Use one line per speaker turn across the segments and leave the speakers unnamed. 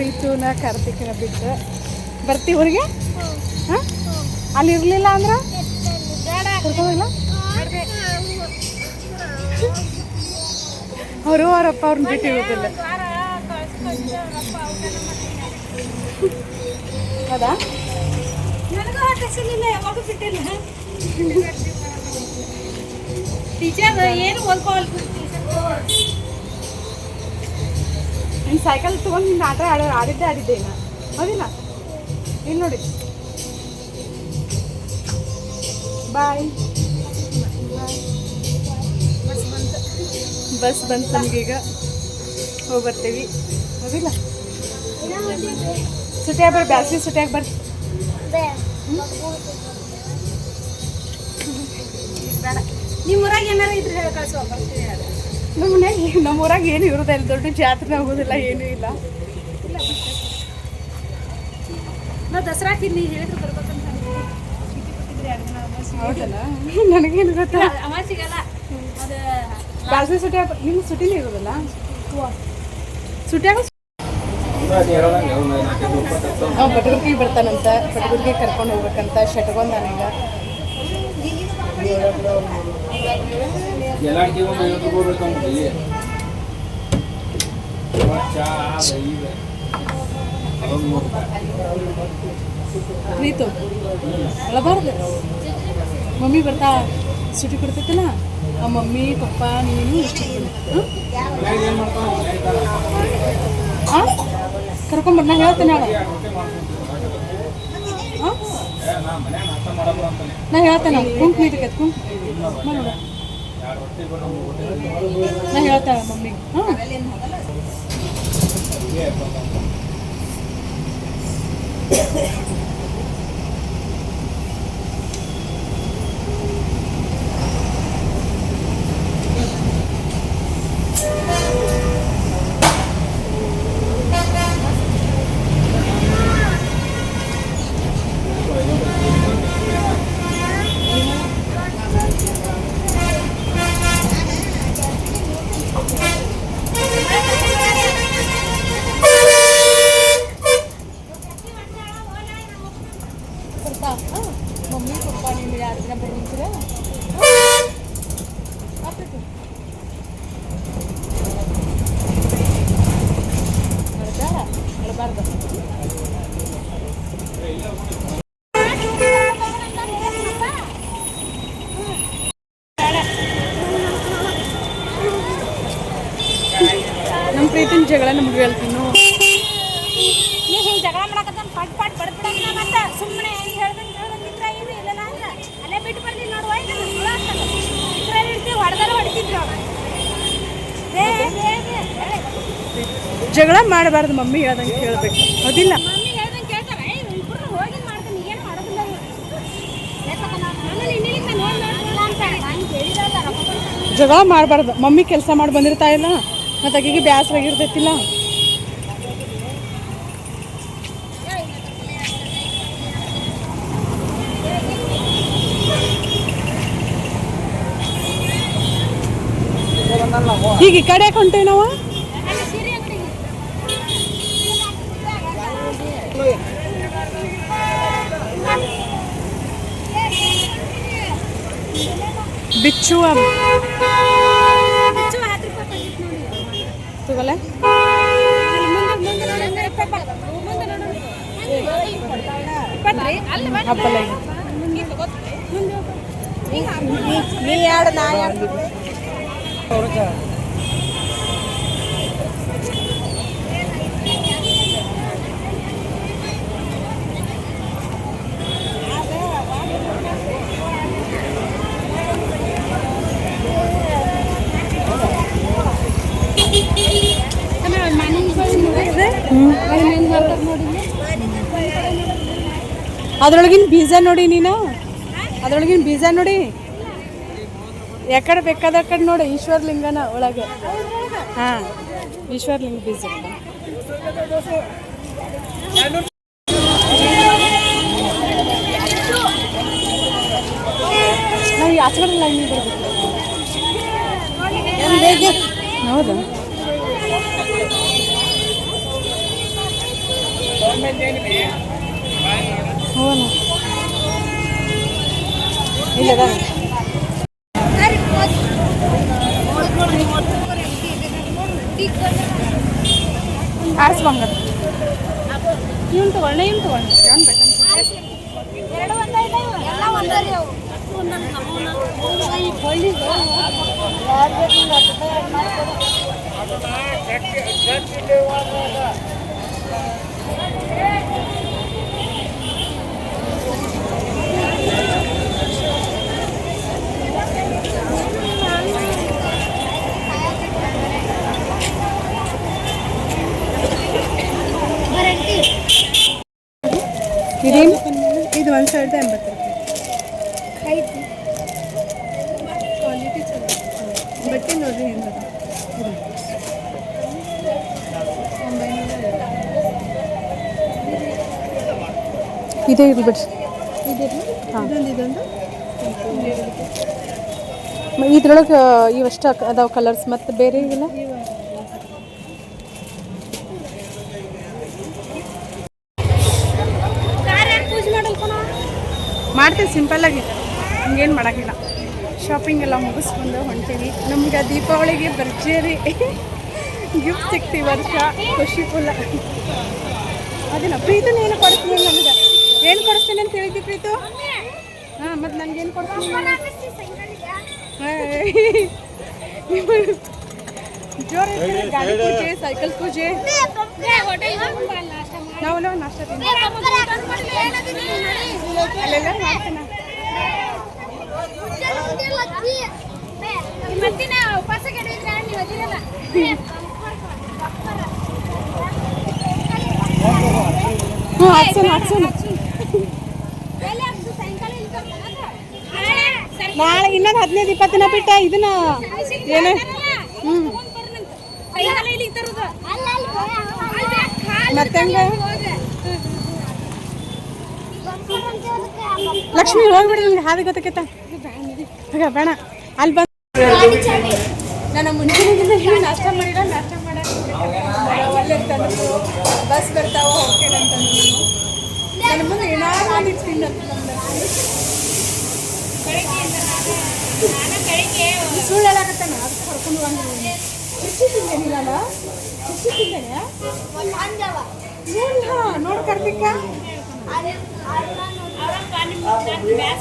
ಪ್ರೀತುನ ಕಾರ್ತಿಕ್ನ ಬಿಟ್ಟು ಬರ್ತೀವಿ ಊರಿಗೆ? ಹಾಂ? ಅಲ್ಲಿ ಇರಲಿಲ್ಲ ಅಂದ್ರೆ? ಕರ್ಕೊಂಡಿಲ್ಲ ಅವರು ಅವರಪ್ಪ ಅವ್ರನ್ನ ಬಿಟ್ಟು ಇರೋದಿಲ್ಲ ಹೌದಾ?
ಟೀಚರ್ ಏನು ಓದ್ಕೋವಲ್ಕು
ನೀನು ಸೈಕಲ್ ತೊಗೊಂಡು ನಿನ್ನ ಆಟ ಆಡ ಆಡಿದ್ದೆ ಆಡಿದ್ದೆ ನಾ ಹೌದಿಲ್ಲ? ಇಲ್ಲಿ ನೋಡಿ. ಬಾಯ್ ಬಸ್ ಬಂತು ನಮಗೀಗ. ಹೋಗಿ ಬರ್ತೀವಿ ಹೌದಿಲ್ಲ? ಸುಟಿಯಾಗಿ ಬರ್ರಿ ಬ್ಯಾಸಿ ಸುಟಿಯಾಗಿ ಬರ್ರಿ
ನಿಮ್ಮ ಊರಾಗ ಏನಾರ ಇದ್ರೆ ಹೇಳಿ ಕಳಿಸುವ.
ನಮ್ಮ ಮನ್ಯಾಗ ನಮ್ಮೂರಾಗ ಏನು ಇರೋದಿಲ್ಲ ದೊಡ್ಡ ಜಾತ್ರೆ ಆಗೋದಿಲ್ಲ ಏನೂ ಇಲ್ಲ.
ನಾವು ದಸರಾಕ್ಕೆ ತಿನ್ನಿ ಹೇಳಿದ್ರು ಬರ್ಬೇಕಂತ
ನನಗೇನು ಗೊತ್ತಾ?
ಅಮಾವಾಸ್ಯೆಗಲ್ಲ ಅದು
ಬ್ಯಾಸ್ಗಿ ಸುಟಿ ನಿಮ್ಗೆ ಸುಟಿನೇ ಇರೋದಿಲ್ಲ? ಸುಟಿಯಾಗ ನಾವು ಪಟಗುರ್ಗಿ ಬರ್ತಾನಂತ. ಪಟಗುರ್ಗಿ ಕರ್ಕೊಂಡು ಹೋಗ್ಬೇಕಂತ ಶಟ್ಗೊಂಡ್ ನಾನೀಗ.
ಎಲ್ಲಾರ್ಗಿ ಒಂದು ಐವತ್ತು ರೂಪಾಯಿ ಬೇಕಂತ ಇಲ್ಲಿ ಚಾ ಅದು ಇದು ಅದೊಂದು ಮೂರು ರೂಪಾಯಿ
ಪ್ರೀತು ಅಳಬಾರ್ದು ಮಮ್ಮಿ ಬರ್ತಾ ಸುಟಿ ಕೊಡ್ತೈತಲ್ಲ ಆ ಮಮ್ಮಿ ಪಪ್ಪ ನೀನು ಇಷ್ಟು
ಮನ್ಯಾಗ ಏನು ಮಾಡ್ತಾವ
ಹಾಂ ಕರ್ಕೊಂಬರ್ ನಾ ಹೇಳ್ತೇನೆ ನಾಳೆ ಹಾಂ
ನಾ ಮನ್ಯಾಗ ನಾಷ್ಟ ಮಾಡಲ್ಲ ಅಂತಾನೆ
ನಾ ಹೇಳ್ತೇನೆ ಕುಂಕ್ ನೀರಿಗೆ ಕುಂಕ್ ನೋಡ ನಾ ಹೇಳ್ತಾಳೆ ಮಮ್ಮಿ. ಹಾಂ ಬರ್ತಾ ಹಾಂ ಮಮ್ಮಿ ಪಪ್ಪ ನೀನು ಎರಡು ದಿನ ಬರ್ತೀರ ಅಳಬಾರ್ದು ನಮ್ಮ ಪ್ರೀತಿನ ಜಗಳ ನಮ್ಗೆ ಹೇಳ್ತೀನಿ?
ನೀ ಹಿಂಗೆ ಜಗಳ ಮಾಡಕತ್ತ ಪಟ್ ಪಟ್ ಬಡ್ಬಿಡಂಗ ಮತ್ತೆ. ಸುಮ್ಮನೆ ಏನು ಹೇಳ್ದಂಗೆ ಏನು ಇಲ್ಲ ಅಲ್ಲೇ ಬಿಟ್ಟು ನೋಡುವ ಇದ್ರಲ್ಲಿ ಇರ್ತೀವಿ ಹೊಡೆದಾರ ಹೊಡಿತಿದ್ರು.
ಜಗಳ ಮಾಡಬಾರ್ದು ಮಮ್ಮಿ ಹೇಳ್ದಂಗೆ ಕೇಳಬೇಕು. ಅದಿಲ್ಲ.
ಮಮ್ಮಿ ಹೇಳ್ದಂಗೆ ಕೇಳ್ತಾರೆ ಇಬ್ಬರು ಹೋಗಿ ಮಾಡ್ತಾನೆ ಏನು ಮಾಡೋದಿಲ್ಲ ಹೋಗಿ
ಜಗಳ ಮಾಡಬಾರ್ದು. ಮಮ್ಮಿ ಕೆಲಸ ಮಾಡಿ ಬಂದಿರ್ತಾ ಇಲ್ಲ. ಮತ್ತೆ ಆಕೆಗೆ ಬ್ಯಾಸರ ಹಬ್ಬಲ್ಲ
ಮುಂದೆ ತಗೋತೀರಿ? ಮುಂದೆ ಹೋಗು. ಈಗ
ನೀ ಎರಡು ನಾ ಎರಡು ಅದ್ರೊಳಗಿನ ಬೀಜ ನೋಡಿ ನೀನು. ಅದ್ರೊಳಗಿನ ಬೀಜ ನೋಡಿ. ಯಾಕಡೆ ಬೇಕಾದ ಕಡೆ ನೋಡಿ, ಈಶ್ವರಲಿಂಗನ ಒಳಗೆ. ಹಾಂ, ಈಶ್ವರ್ಲಿಂಗ ಬೀಜ. ನಾವು ಆಚೆ ಲೈನ್ ಬರಬೇಕು. ಹೌದಾ? ಗೌರ್ಮೆಂಟ್ ಆರಿಸ್ಬಂಗ ಇವ್ನು ತಗೊಳ್ಳಿ ಇವ್ನು ತಗೊಳ್ಳಿ. ಏನು ಬೇಕಂತ
ಎರಡು ಒಂದೇ? ಎಲ್ಲ ಒಂದೇ ರೀ ಅವು.
ಇದೇನು ಇದು ಒಂದು ಸಾವಿರದ ಎಂಬತ್ತು ರೂಪಾಯಿ ಕ್ವಾಲಿಟಿ ಚೆನ್ನಾಗಿ ಬಟ್ಟೆ ನೋಡಿರಿ ಹೆಂಗೆ ಇದೇ ಇದೊಂದು ಇದ್ರೊಳಗೆ ಇವಷ್ಟು ಅದಾವ ಕಲರ್ಸ್ ಮತ್ತು ಬೇರೆ ಇವೆಲ್ಲ
ಕಾರ ಯಾಕ್ ಪೂಜೆ ಮಾಡಲ್ಕೊಣ
ಮಾಡ್ತೀವಿ ಸಿಂಪಲ್ಲಾಗಿ ಹಂಗೇನು ಮಾಡೋಕ್ಕಿಲ್ಲ. ಶಾಪಿಂಗ್ ಎಲ್ಲ ಮುಗಿಸ್ಕೊಂಡು ಹೊಂಟೀವಿ ನಮ್ಗೆ ದೀಪಾವಳಿಗೆ ಭರ್ಜರಿ ಗಿಫ್ಟ್ ಸಿಗ್ತೀವಿ ವರ್ಷ. ಖುಷಿ ಫುಲ್ಲ ಅದೇನ ಪ್ರೀತು ಏನು ಕೊಡ್ತೀನಿ ನಮಗೆ? ಏನು ಕೊಡಿಸ್ತೀನಿ ಅಂತ ಹೇಳಿದ್ದಿ ಪ್ರೀತು? ಹಾಂ, ಮತ್ತು ನನಗೇನು ಕೊಡ್ತೀನಿ? ಜೋರ ಗಾಡಿ ಪೂಜೆ ಸೈಕಲ್ ಪೂಜೆ? ನಾವು ನಾಷ್ಟ ತಿಂದು ಅಲ್ಲೆಲ್ಲ ಮಾಡ್ತಾನೆ ಹ್ಞೂ ಹಾಕ್ಸೋಣ ಹಾಕ್ಸೋಣ?
ನಾಳೆ
ಇನ್ನೊಂದು ಹದಿನೈದು ಇಪ್ಪತ್ತು ದಿನ ಬಿಟ್ಟ ಇದನ್ನ ಏನು ಹ್ಞೂ
ತರುದು.
ಮತ್ತೆ ಲಕ್ಷ್ಮಿ ಹೋಗ್ಬಿಡಿ ನಿಮ್ಗೆ ಹಾದಿ ಗೊತ್ತಕ್ಕೆ ಬೇಡ. ಅಲ್ಲಿ ಬಂದು ನಾನು ಮುಂಚೆಗಿಂತ ನಷ್ಟ ಮಾಡಿಲ್ಲ ನಾಷ್ಟ ತಂದು ಬಸ್ ಬರ್ತಾವ ನನ್ನ ಮುಂದೆ ಏನಾದ್ರು ಒಂದು ತಿನ್ನ ಸುಳ್ಳು ಕರ್ಕೊಂಡು ಬಂದು ತಿಂದೇನಿಲ್ಲ ತಿಂದೇನೆ ನೋಡಿ ಕಾರ್ತಿಕ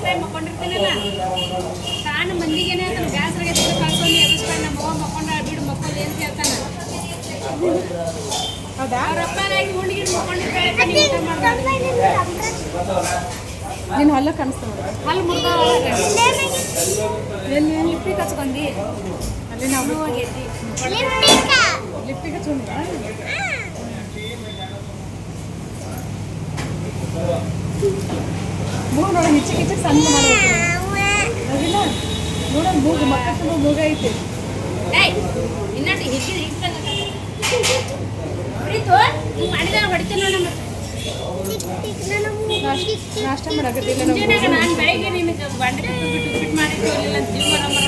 ನಾನ್ ಮಕ್ಕೊಂಡಿರ್ತೀನಲ್ಲ ಮಂದಿಗೇನೆ ಅದನ್ನ ಕಳ್ಕೊಂಡು ಎಬ್ಬಿಸ್ಕೊಂಡು ನಮ್ಮ ಅವ್ವ ಮಕ್ಕೊಂಡ ಬಿಡು ಏನು ಹೇಳ್ತಾನ
ಹೌದಾ
ಅವ್ರಪ್ಪ ನಾಗಿ ಹುಡುಗಿ ಮಕ್ಕೊಂಡಿರ್ತಾರೆ ನೀವ್ ಊಟ ಮಾಡ್ಬಾರ್ದು.
ನಿನ್ನ ಹೊಲ ಕಾಣಿಸ್ತಾವ
ಹಲ್ಲು
ಎಲ್ಲಿ
ಲಿಪ್ಪಿ ಕಚ್ಕೊಂಡಿ
ಅಲ್ಲಿ ನಾವು ಮೂಗು ನೋಡ ಹಿಚ್ಚಿ ಹಿಚ್ಚಿ ಸಣ್ಣ ಮಾಡ್ಬೇಕು ಅದಿಲ್ಲ ನೋಡ ಮೂಗು ಮಕ್ಕಳು ಮೂಗ ಐತಿ
ಇನ್ನೊಂದು ಹಿಚ್ಚಿದ್ರೆ ಮಾಡಿದಾಗ ಹೊಡಿತೀನಿ ನೋಡ
ನಾಷ್ಟ ಮಾಡಕತ್ತಿಲ್ಲ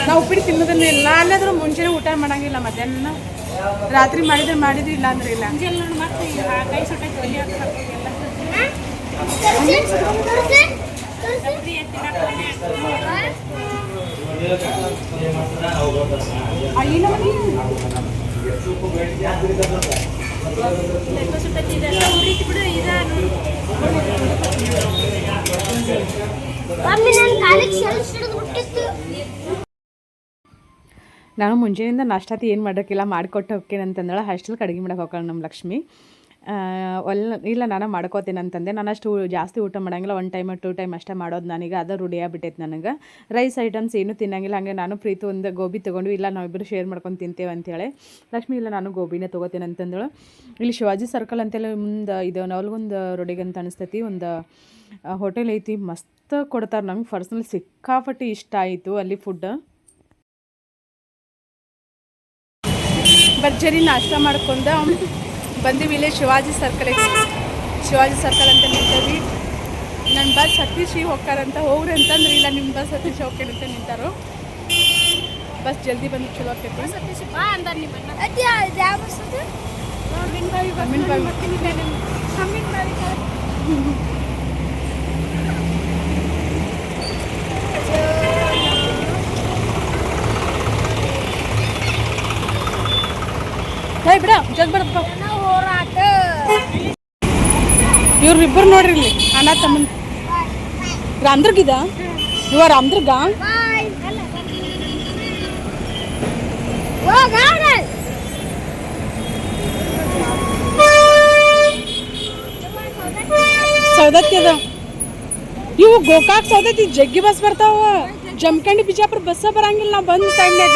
ನಾವು ಉಪ್ಪಿಟ್ಟು ತಿನ್ನೋದನ್ನ ಇಲ್ಲ. ಅಲ್ಲಾದ್ರೂ ಮುಂಚೆನೆ ಊಟ ಮಾಡಂಗಿಲ್ಲ, ಮಧ್ಯಾಹ್ನ ರಾತ್ರಿ ಮಾಡಿದ್ರೆ ಮಾಡಿದ್ರೆ ಇಲ್ಲ ಅಂದ್ರೆ ಇಲ್ಲ. ಅಲ್ಲಿನ ನಾನು ಮುಂಜಾನೆಯಿಂದ ನಾಷ್ಟಾತಿ ಏನು ಮಾಡೋಕ್ಕಿಲ್ಲ ಮಾಡಿಕೊಟ್ಟು ಹೋಗ್ತೇನೆ ಅಂತಂದಳ. ಹಾಸ್ಟೆಲ್ ಅಡುಗೆ ಮಾಡಕ್ಕೆ ಹೋಗೋಣ ನಮ್ಮ ಲಕ್ಷ್ಮಿ. ಒಲ್ಲ ಇಲ್ಲ, ನಾನು ಮಾಡ್ಕೋತೀನಿ ಅಂತಂದೆ. ನಾನು ಅಷ್ಟು ಜಾಸ್ತಿ ಊಟ ಮಾಡಂಗಿಲ್ಲ. ಒನ್ ಟೈಮ್ ಟೂ ಟೈಮ್ ಅಷ್ಟೇ ಮಾಡೋದು ನನಗೆ. ಅದು ರೂಢಿಯಾಗ್ಬಿಟ್ಟೈತೆ ನನಗೆ. ರೈಸ್ ಐಟಮ್ಸ್ ಏನೂ ತಿನ್ನಂಗಿಲ್ಲ. ಹಾಗೆ ನಾನು ಪ್ರೀತಿ ಒಂದು ಗೋಬಿ ತೊಗೊಂಡು, ಇಲ್ಲ ನಾವಿಬ್ಬರು ಶೇರ್ ಮಾಡ್ಕೊಂಡು ತಿಂತೇವೆ ಅಂತೇಳಿ. ಲಕ್ಷ್ಮಿ, ಇಲ್ಲ, ನಾನು ಗೋಬಿನೇ ತೊಗೋತೀನಿ ಅಂತಂದಳು. ಇಲ್ಲಿ ಶಿವಾಜಿ ಸರ್ಕಲ್ ಅಂತೇಳಿ ಮುಂದೆ ಇದು ನವಲ್ಗೊಂದು ರೊಡಿಗೆ ಅಂತ ಅನಿಸ್ತೈತಿ. ಒಂದು ಹೋಟೆಲ್ ಐತಿ. ಮಸ್ತ್ ಕೊಡ್ತಾರೆ. ನಂಗೆ ಪರ್ಸ್ನಲ್ ಸಿಕ್ಕಾಪಟ್ಟಿ ಇಷ್ಟ ಆಯಿತು ಅಲ್ಲಿ ಫುಡ್ ಭರ್ಜರಿ ನಾಷ್ಟ ಮಾಡ್ಕೊಂಡು ಬಂದೀವಿ ಇಲ್ಲೇ ಶಿವಾಜಿ ಸರ್ಕಲ್ ಶಿವಾಜಿ ಸರ್ಕಲ್ ಅಂತ ನಿಂತೀವಿ. ನನ್ನ ಬಸ್ ಸತೀಶಿ ಹೋಗ್ತಾರಂತ ಹೋಗ್ರಿ ಅಂತಂದ್ರೆ ಇಲ್ಲ ನಿಮ್ಮ ಬಸ್ ಹತ್ತಿಸಿ ಹೋಗ್ತೀನಿ ಅಂತ ನಿಂತಾರು. ಬಸ್ ಜಲ್ದಿ ಬಂದು ಚಲೋ
ಆಗ್ತೈತಿ
ಹೇ ಬಿಡ ಜಗ್ ಬಿಡಪ್ಪ ಇವ್ರಿಬ್ಬರು ನೋಡ್ರಿ ಇಲ್ಲಿ. ಅಣ್ಣ ತಮ್ಮನ್ ರಾಮ್ದುರ್ಗಿದ? ಇವ ರಾಮ್ದುರ್ಗ? ಸೌದತ್ತಿ ಅದ. ಇವು ಗೋಕಾಕ್ ಸೌದತ್ತಿ ಜಗ್ಗಿ ಬಸ್ ಬರ್ತಾವ. ಜಮಖಂಡಿ ಬಿಜಾಪುರ ಬಸ್ಸ ಬರಂಗಿಲ್ಲ. ನಾವು ಬಂದ ಟೈಮ್ನಾಗ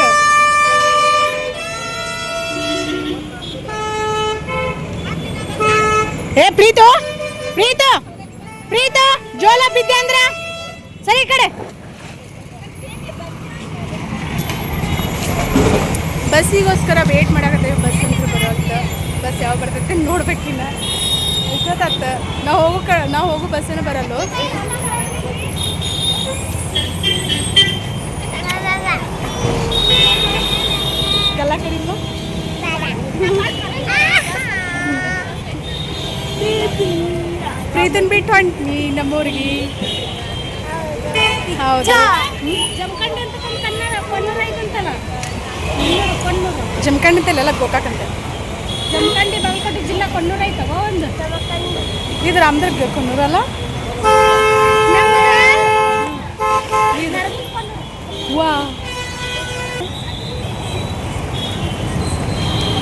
ಏ ಪ್ರೀತು. ಪ್ರೀತು ಪ್ರೀತು ಜೋಲ ಬಿದ್ದೆ ಅಂದ್ರ? ಸರಿ ಕಡೆ. ಬಸ್ಸಿಗೋಸ್ಕರ ವೇಟ್ ಮಾಡಕತ್ತೀವಿ. ಬಸ್ ಅಂದ್ರೆ ಬರೋಂತ ಬಸ್ ಯಾವಾಗ ಬರ್ತೈತೆ ನೋಡ್ಬೇಕಿನ್ನ ಎಷ್ಟೊತ್ತಾತ ನಾವು ಹೋಗೋ ಕ ನಾವು ಹೋಗೋ ಬಸ್ಸೇನ ಬರಲ್ಲ. ಕಡಿಮೆ ಕಡಿಮ ಪ್ರೀತನ್ ಬಿಟ್ಟು ಹೊಂಟ್ನಿ ನಮ್ಮೂರಿಗೆ. ಹೌದಾ.
ಜಮಖಂಡಿ ಕೊಣ್ಣೂರು ಕೊಣ್ಣೂರು ಕೊಣ್ಣೂರು.
ಅಂತೆಲ್ಲ ಗೋಕಾಕ್ ಅಂತ
ಜಮಖಂಡಿ ಬಾಗಲಕೋಟೆ ಜಿಲ್ಲಾ ಕೊಣ್ಣೂರು ಐತವ ಒಂದು.
ಇದು ರಾಮದುರ್ಗ ಕೊನ್ನೂರಲ್ಲ ವಾ.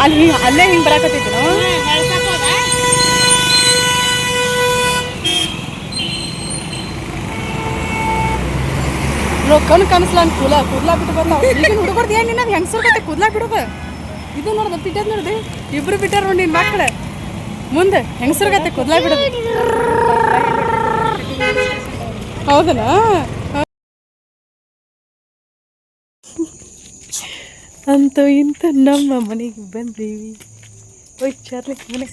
ಅಲ್ಲಿ ಅಲ್ಲೇ ಹಿಂಗೆ ಬರಾಕತ್ತಿದ್ರು ರೊಕ್ಕನು ಕನಸ್ಲ ಅಂತ ಕೂಲ ಕೂದ್ಲಾ ಬಿಟ್ಟು ಬಂದ ಈಗಿನ ಹುಡುಗರ್ದು ಏನು ನಿನ್ನ ಹೆಂಗಸರ್ ಕತೆ ಕೂದ್ಲಾ ಇದು ನೋಡ್ದ ಬಿಟ್ಟದ್ ನೋಡ್ದೆ. ಇಬ್ರು ಬಿಟ್ಟಾರ ನೋಡಿ ನಿನ್ನ ಮುಂದೆ ಹೆಂಗಸರ್ ಕತೆ ಕೂದ್ಲಾ ಬಿಡೋದು ಹೌದನಾ? ಅಂತ ಇಂತ ನಮ್ಮ ಮನೆಗೆ ಬಂದೀವಿ. ಓಯ್, ಚರ್ಲಿ, ಮನೆ.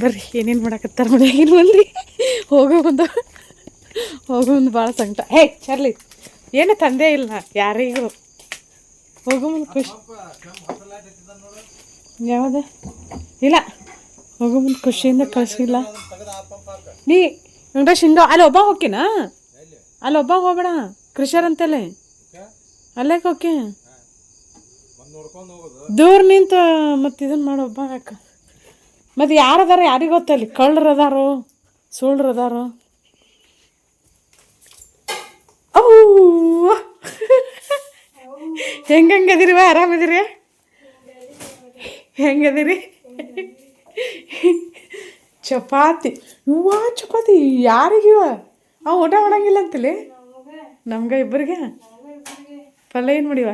ಬರ್ರಿ, ಏನೇನು ಮಾಡಕತ್ತಾರ ಮನೆಯಾಗಿನ ಮಂದಿ ಹೋಗೋ ಬಂದ ಹೋಗೋ ಒಂದು ಭಾಳ ಸಂಕಟ. ಹೇ, ಚಾರ್ಲಿ. ಏನು ತಂದೆ ಇಲ್ಲ, ಯಾರಿಗೂ. ಹೋಗು ಮುಂದೆ ಖುಷಿ. ಯಾವ್ದು? ಇಲ್ಲ. ಹೋಗು ಮುಂದೆ ಖುಷಿಯಿಂದ ಕಳಿಸಿಲ್ಲ. ನೀ ವೆಂಕಟೇಶ್ ಹಿಂಗ ಅಲ್ಲಿ ಒಬ್ಬ ಹೋಗ್ಕಿನ? ಅಲ್ಲಿ ಒಬ್ಬ ಹೋಗ್ಬೇಡ ಕೃಷರ್ ಅಂತಲೇ ಅಲ್ಲೇ ಹೋಗಿ ದೂರ ನಿಂತು ಮತ್ತೆ ಇದನ್ನು ಮಾಡೋ ಒಬ್ಬ ಹಾಕ ಮತ್ತೆ ಯಾರದಾರ ಯಾರಿಗೆ ಗೊತ್ತಲ್ಲಿ ಕಳ್ಳರು ಅದಾರು ಅವ್ವ ಹೆಂಗಂಗದಿರಿ ವಾ ಆರಾಮದಿರಿ? ಹೆಂಗದಿರಿ? ಚಪಾತಿ. ಇವ ಚಪಾತಿ. ಯಾರಿಗಿವ ಅವ ಊಟ ಮಾಡಂಗಿಲ್ಲ ಅಂತಲೇ? ನಮ್ಗೆ ಇಬ್ಬರಿಗೆ? ಪಲ್ಯ ಏನು ಮಾಡಿವ?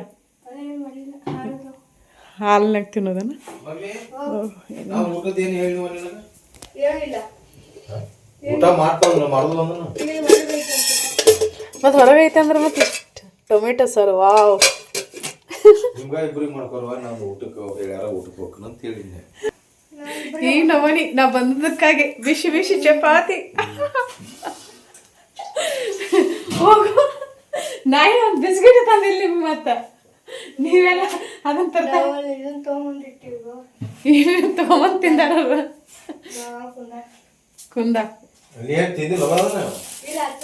ಹಾಲ್ನಾಗ ತಿನ್ನೋದನ್ನ ಮತ್ತು ಹೊರಗೆ ಐತೆ ಅಂದ್ರೆ ಮತ್ತೆ ಇಷ್ಟು. Tomato sir wow.
ನಿಮ್ಗ ಇಬ್ರಿಗೆ ಮಾಡ್ಕೊಲ್ವ ನಾನು ಊಟಕ್ಕೆ ಹೇಳ್ಯಾರ ಊಟಕ್ಕೆ ಹೋಗ್ಕನ ಅಂತ ಹೇಳಿದ್ದೆ
ಈ ನಮನಿ ನಾ ಬಂದದಕ್ಕಾಗಿ ಬಿಸಿ ಬಿಸಿ ಚಪಾತಿ. ಹೋಗು. ನಾಯಿ ಒಂದು ಬಿಸ್ಕಿಟ್ ತಂದಿಲ್ಲ ನಿಮ್ಗೆ ಮತ್ತೆ. ನೀವೆಲ್ಲ ಅದನ್ನ ತರ್ತಾ ಏನೇನು ತೊಗೊಂಬಂದು ತಿಂದಾರ ಕುಂದ
ಅಲ್ಲಿ ಏನು ತಿಂದಿಲ್ಲ ಅದನ್ನ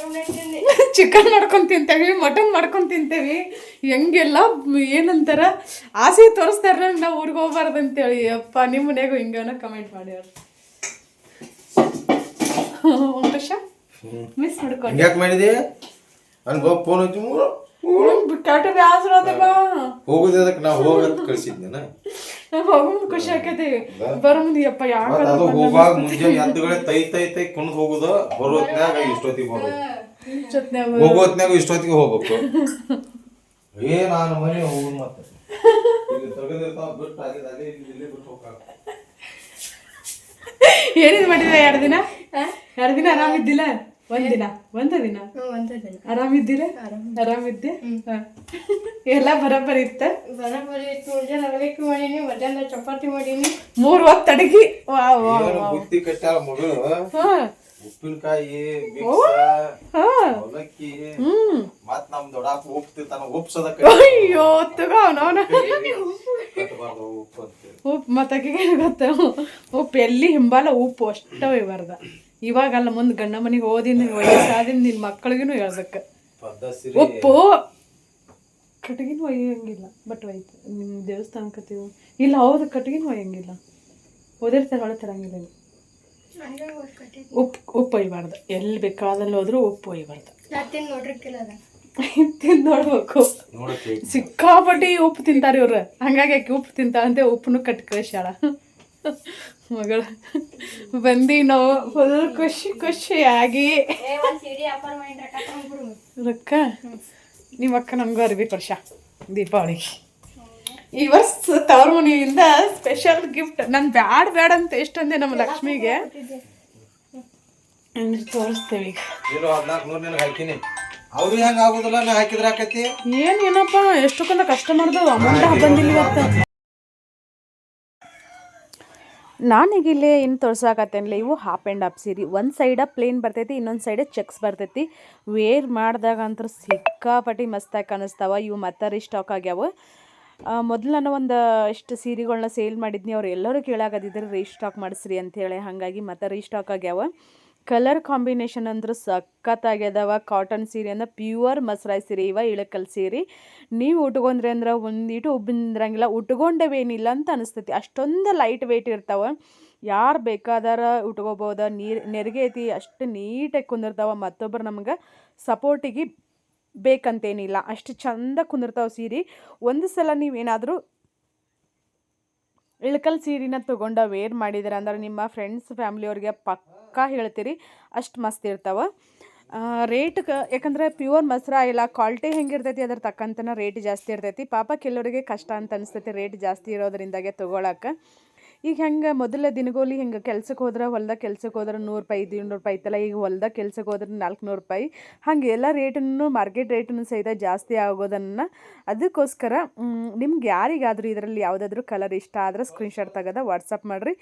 ಚಿಕನ್ ಮಾಡ್ಕೊಂಡು ತಿಂತೇವಿ ಮಟನ್ ಮಾಡ್ಕೊಂಡು ತಿಂತೇವಿ. ಹೆಂಗೆಲ್ಲ ಏನಂತಾರ ಆಸೆ ತೋರಿಸ್ತಾರೆ ನಾವು ಊರಿಗೆ ಹೋಗ್ಬಾರ್ದು ಅಂತೇಳಿ. ಅಪ್ಪ ನಿಮ್ಮ ಮನೆಗೂ ಹಿಂಗನ ಕಮೆಂಟ್ ಮಾಡ್ಯಾರ ವಂಕಶ ಮಿಸ್ ಮಾಡ್ಕೊಂಡು.
ಯಾಕೆ ಮಾಡಿದೆ? ನನಗೆ ಹೋಗಿ ಫೋನ್ ಹಚ್ಚಿ ಮೂರು.
ಕೆಟ್ಟ ಬ್ಯಾಸರ ಬಾ
ಹೋಗುದು ಅದಕ್ಕೆ ನಾವು ಹೋಗಂತ ಕಳ್ಸಿದ್ನೇನ.
ಹೋಗೋ ಖುಷಿ ಆಕೈತಿ. ಬರೋ ಮುಂದೆ ಯಪ್ಪ ಯಾಕೆ
ಮತ್ತ್ ಅದು ಹೋಗುವಾಗ ಮುಂಜಾನೆ ಎದ್ದುಗಳೇ ತೈ ತೈ ತೈ ಕುಣ್ದು ಹೋಗುದು. ಬರೋ ಹೊತ್ನ್ಯಾಗ ಇಷ್ಟೊತ್ತಿಗೆ ಬರೋದು.
ಜೊತ್ನ್ಯಾಗ
ಹೋಗೋ ಹೊತ್ನ್ಯಾಗ ಇಷ್ಟೊತ್ತಿಗೆ ಹೋಗ್ಬೇಕು. ಏ ನಾನು ಮನೆ ಹೋಗುದು ಮತ್ತೆ. ಇಲ್ಲಿ ತೆಗೆದಿರ್ತಾವ ಬಿಟ್ಟು ಅಲ್ಲಿ ಅಲ್ಲಿ ಇಲ್ಲಿ ಇಲ್ಲಿ ಬಿಟ್ಟು ಹೋಗ್ಬೇಕು.
ಏನಿದ್ ಮಾಡಿದ ಎರಡು ದಿನ? ಎರಡು ದಿನ ಆರಾಮಿದ್ದಿಲ್ಲ? ಒಂದ್ ದಿನ ಒಂದ ದಿನ. ಆರಾಮಿದ್ದೀರಾ? ಆರಾಮಿದ್ದೆ. ಎಲ್ಲ ಬರೋಬ್ಬರಿ ಇತ್ತ?
ಬರೋಬ್ಬರಿ ಇತ್ತು ಮುಂಜಾನೆ ಅವಲಕ್ಕಿ ಮಾಡೀನಿ ಮಧ್ಯಾಹ್ನ ಚಪಾತಿ ಮಾಡೀನಿ.
ಮೂರು ಹೊತ್ತು ಅಡಿಗೆ. ವಾ ವಾ
ಏನು ಬುತ್ತಿ ಕಟ್ಟಾಳ ಮಗಳು?
ಹಾ.
ಉಪ್ಪಿನಕಾಯಿ ಅವಲಕ್ಕಿ. ಮತ್ ನಮ್ ದೊಡ್ಡಪ್ಪ ಉಪ್ತಿರ್ತಾನ ಉಪ್ಸದ
ಅಯ್ಯೋ ತಗೋ ಅವನವನ.
ಉಪ್ಪು
ಮತ್ತಕ್ಕೆ ಗೊತ್ತ ಉಪ್ಪು ಎಲ್ಲಿ ಹಿಂಬಾಲ ಉಪ್ಪು ಅಷ್ಟವೇ ಒಯ್ಬಾರ್ದ ಇವಾಗಲ್ಲ ಮುಂದೆ ಗಂಡ ಮನೆಗೆ ಓದಿನ ವಯಸ್ಸಾದಿಂದ ನಿನ್ನ ಮಕ್ಕಳಿಗೂ ಹೇಳ್ಬೇಕು. ಉಪ್ಪು ಕಟ್ಗಿನ ಒಯ್ಯಂಗಿಲ್ಲ. ಬಟ್ ಒಯ್ತು. ನಿಮ್ಮ ದೇವಸ್ಥಾನಕ್ಕೆ ಕತ್ತೀವಿ ಇಲ್ಲ ಹೌದು ಕಟ್ಗಿನ ಒಯ್ಯಂಗಿಲ್ಲ. ಓದಿರ್ತಾರೆ ಹೊಳೆ ತರಂಗಿಲ್ಲ. ಉಪ್ಪು ಉಪ್ಪು ಒಯ್ಬಾರ್ದು ಎಲ್ಲಿ ಬೇಕಾದಲ್ಲಿ ಹೋದ್ರೂ ಉಪ್ಪು ಒಯ್ಬಾರ್ದು ತಿಂದು ನೋಡ್ಬೇಕು.
ನೋಡಕ್ಕೆ.
ಸಿಕ್ಕಾಪಟ್ಟಿ ಉಪ್ಪು ತಿಂತಾರೆ ಇವ್ರು. ಹಂಗಾಗಿ ಉಪ್ಪು ತಿಂತಾಳಂತೆ ಉಪ್ಪನ್ನು ಕಟ್ಟಿ ಕಳ್ಸ್ಯಾಳ ಮಗಳು. ಬಂದಿ ನಾವು ಫುಲ್ ಖುಷಿ ಖುಷಿಯಾಗಿ. ರೊಕ್ಕ? ನಿಮ್ಮ ಅಕ್ಕ ನಮಗೂ ಅರ್ಬಿ ಕೊಡ್ಸ ದೀಪಾವಳಿಗೆ ಈ ವರ್ಷ ತವ್ರ ಮನೆಯಿಂದ ಸ್ಪೆಷಲ್ ಗಿಫ್ಟ್ ನಾನು ಬ್ಯಾಡ ಬ್ಯಾಡ ಅಂತ ಎಷ್ಟಂದೆ ನಮ್ಮ ಲಕ್ಷ್ಮಿಗೆ. ತೋರಿಸ್ತೇವೆ ಈಗ.
ಅವ್ರು ಹೆಂಗೆ ಆಗೋದಿಲ್ಲ ನಾ ಹಾಕಿದ್ರೆ ಆಕತಿ?
ಏನ್ ಏನಪ್ಪ ಎಷ್ಟಕ್ಕೊಂದ ಕಷ್ಟ ಮಾಡ್ದವ ಅಮೌಂಟ್ ಬಂದಿಲ್ಲ ಇವತ್ತು. ನಾನೀಗ ಇಲ್ಲಿ ಏನು ತೋರ್ಸಾಕತ್ತೇನಿಲ್ಲ ಇವು ಹಾಫ್ ಆ್ಯಂಡ್ ಹಾಫ್ ಸೀರೆ. ಒಂದು ಸೈಡ ಪ್ಲೇನ್ ಬರ್ತೈತಿ, ಇನ್ನೊಂದು ಸೈಡ ಚೆಕ್ಸ್ ಬರ್ತೈತಿ. ವೇರ್ ಮಾಡಿದಾಗ ಅಂತೂ ಸಿಕ್ಕಾಪಟ್ಟಿ ಮಸ್ತಾಗಿ ಕಾಣಿಸ್ತಾವ, ಇವು ಮತ್ತೆ ರೀಸ್ಟಾಕ್ ಆಗ್ಯಾವ. ಮೊದಲು ನಾನು ಒಂದು ಇಷ್ಟು ಸೀರೆಗಳನ್ನ ಸೇಲ್ ಮಾಡಿದ್ನಿ, ಅವ್ರು ಎಲ್ಲರೂ ಕೇಳಾಗದಿದ್ರೆ ರೀಸ್ಟಾಕ್ ಮಾಡಿಸ್ರಿ ಅಂಥೇಳಿ ಹಾಗಾಗಿ ಮತ್ತೆ ರೀಸ್ಟಾಕ್ ಆಗ್ಯಾವ. ಕಲರ್ ಕಾಂಬಿನೇಷನ್ ಅಂದ್ರೆ ಸಖತ್ತಾಗ್ಯದವ. ಕಾಟನ್ ಸೀರೆ ಅಂದ್ರೆ ಪ್ಯೂರ್ ಮಸ್ರಾಯ್ ಸೀರೆ ಇವ, ಇಳಕಲ್ ಸೀರೆ. ನೀವು ಉಟ್ಕೊಂಡ್ರೆ ಅಂದ್ರೆ ಒಂದಿಟ್ಟು ಉಬ್ಬಿಂದ್ರಂಗಿಲ್ಲ. ಉಟ್ಕೊಂಡವೇನಿಲ್ಲ ಅಂತ ಅನಿಸ್ತೈತಿ. ಅಷ್ಟೊಂದು ಲೈಟ್ ವೆಯ್ಟ್ ಇರ್ತಾವೆ. ಯಾರು ಬೇಕಾದಾರ ಉಟ್ಕೋಬೋದ. ನೀರು ನೆರಿಗೆ ಐತಿ ಅಷ್ಟು ನೀಟಾಗಿ ಕುಂದಿರ್ತಾವ. ಮತ್ತೊಬ್ಬರು ನಮ್ಗೆ ಸಪೋರ್ಟಿಗೆ ಬೇಕಂತೇನಿಲ್ಲ. ಅಷ್ಟು ಚಂದ ಕುಂದಿರ್ತಾವ ಸೀರೆ. ಒಂದು ಸಲ ನೀವೇನಾದರೂ ಇಳಕಲ್ ಸೀರೆನ ತೊಗೊಂಡ ವೇರ್ ಮಾಡಿದ್ರೆ ಅಂದ್ರೆ ನಿಮ್ಮ ಫ್ರೆಂಡ್ಸ್ ಫ್ಯಾಮ್ಲಿಯವ್ರಿಗೆ ಪಕ್ಕಾ ಹೇಳ್ತೀರಿ, ಅಷ್ಟು ಮಸ್ತ್ ಇರ್ತಾವ. ರೇಟ್ ಯಾಕಂದ್ರೆ ಪ್ಯೂರ್ ಮೊಸರ ಇಲ್ಲ ಕ್ವಾಲಿಟಿ ಹೆಂಗಿರ್ತೈತಿ ಅದ್ರ ತಕ್ಕಂತನ ರೇಟ್ ಜಾಸ್ತಿ ಇರ್ತೈತಿ. ಪಾಪ ಕೆಲವರಿಗೆ ಕಷ್ಟ ಅಂತ ಅನಿಸ್ತೈತಿ ರೇಟ್ ಜಾಸ್ತಿ ಇರೋದ್ರಿಂದಾಗೆ ತೊಗೊಳಕ್ಕೆ. ಈಗ ಹೆಂಗೆ ಮೊದಲ ದಿನಗೋಲಿ ಹಿಂಗೆ ಕೆಲ್ಸಕ್ಕೆ ಹೋದ್ರೆ ಹೊಲ್ದಾಗ ಕೆಲ್ಸಕ್ಕೆ ಹೋದ್ರೆ ನೂರು ರೂಪಾಯಿ ಇನ್ನೂರು ರೂಪಾಯಿ ಇತ್ತಲ್ಲ ಈಗ ಹೊಲ್ದಾಗ ಕೆಲ್ಸಕ್ಕೆ ಹೋದ್ರೆ ನಾಲ್ಕುನೂರು ರೂಪಾಯಿ ಹಾಗೆ ಎಲ್ಲ ರೇಟನ್ನು ಮಾರ್ಕೆಟ್ ರೇಟನ್ನು ಸಹಿತ ಜಾಸ್ತಿ ಆಗೋದನ್ನು ಅದಕ್ಕೋಸ್ಕರ ನಿಮ್ಗೆ ಯಾರಿಗಾದರೂ ಇದರಲ್ಲಿ ಯಾವುದಾದ್ರೂ ಕಲರ್ ಇಷ್ಟ ಆದ್ರೆ ಸ್ಕ್ರೀನ್ಶಾಟ್ ತೆಗೆದ ವಾಟ್ಸಪ್ ಮಾಡಿರಿ.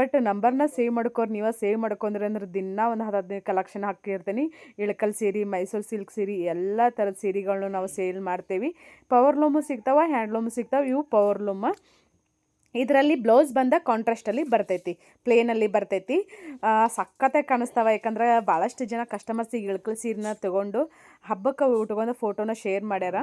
ಬಟ್ ನಂಬರ್ನ ಸೇವ್ ಮಾಡ್ಕೋರು, ನೀವು ಸೇವ್ ಮಾಡ್ಕೊಂಡ್ರಿ ಅಂದ್ರೆ ದಿನ ಒಂದು ಹತ್ತು ಹದಿನೈದು ಕಲೆಕ್ಷನ್ ಹಾಕಿರ್ತೀನಿ. ಇಳಕಲ್ ಸೀರೆ, ಮೈಸೂರು ಸಿಲ್ಕ್ ಸೀರೆ, ಎಲ್ಲ ಥರದ ಸೀರೆಗಳನ್ನು ನಾವು ಸೇಲ್ ಮಾಡ್ತೇವೆ. ಪವರ್ ಲೂಮು ಸಿಗ್ತಾವ ಹ್ಯಾಂಡ್ಲೂಮು ಸಿಗ್ತಾವೆ, ಇವು ಪವರ್ ಲೂಮ ಇದರಲ್ಲಿ ಬ್ಲೌಸ್ ಬಂದ ಕಾಂಟ್ರಾಸ್ಟಲ್ಲಿ ಬರ್ತೈತಿ ಪ್ಲೇನಲ್ಲಿ ಬರ್ತೈತಿ. ಸಖತ್ತಾಗಿ ಕಾಣಿಸ್ತಾವ, ಯಾಕಂದ್ರೆ ಭಾಳಷ್ಟು ಜನ ಕಸ್ಟಮರ್ಸಿಗೆ ಇಳ್ಕಲ್ ಸೀರೆನ ತೊಗೊಂಡು ಹಬ್ಬಕ್ಕೆ ಉಟ್ಕೊಂಡು ಫೋಟೋನ ಶೇರ್ ಮಾಡ್ಯಾರ.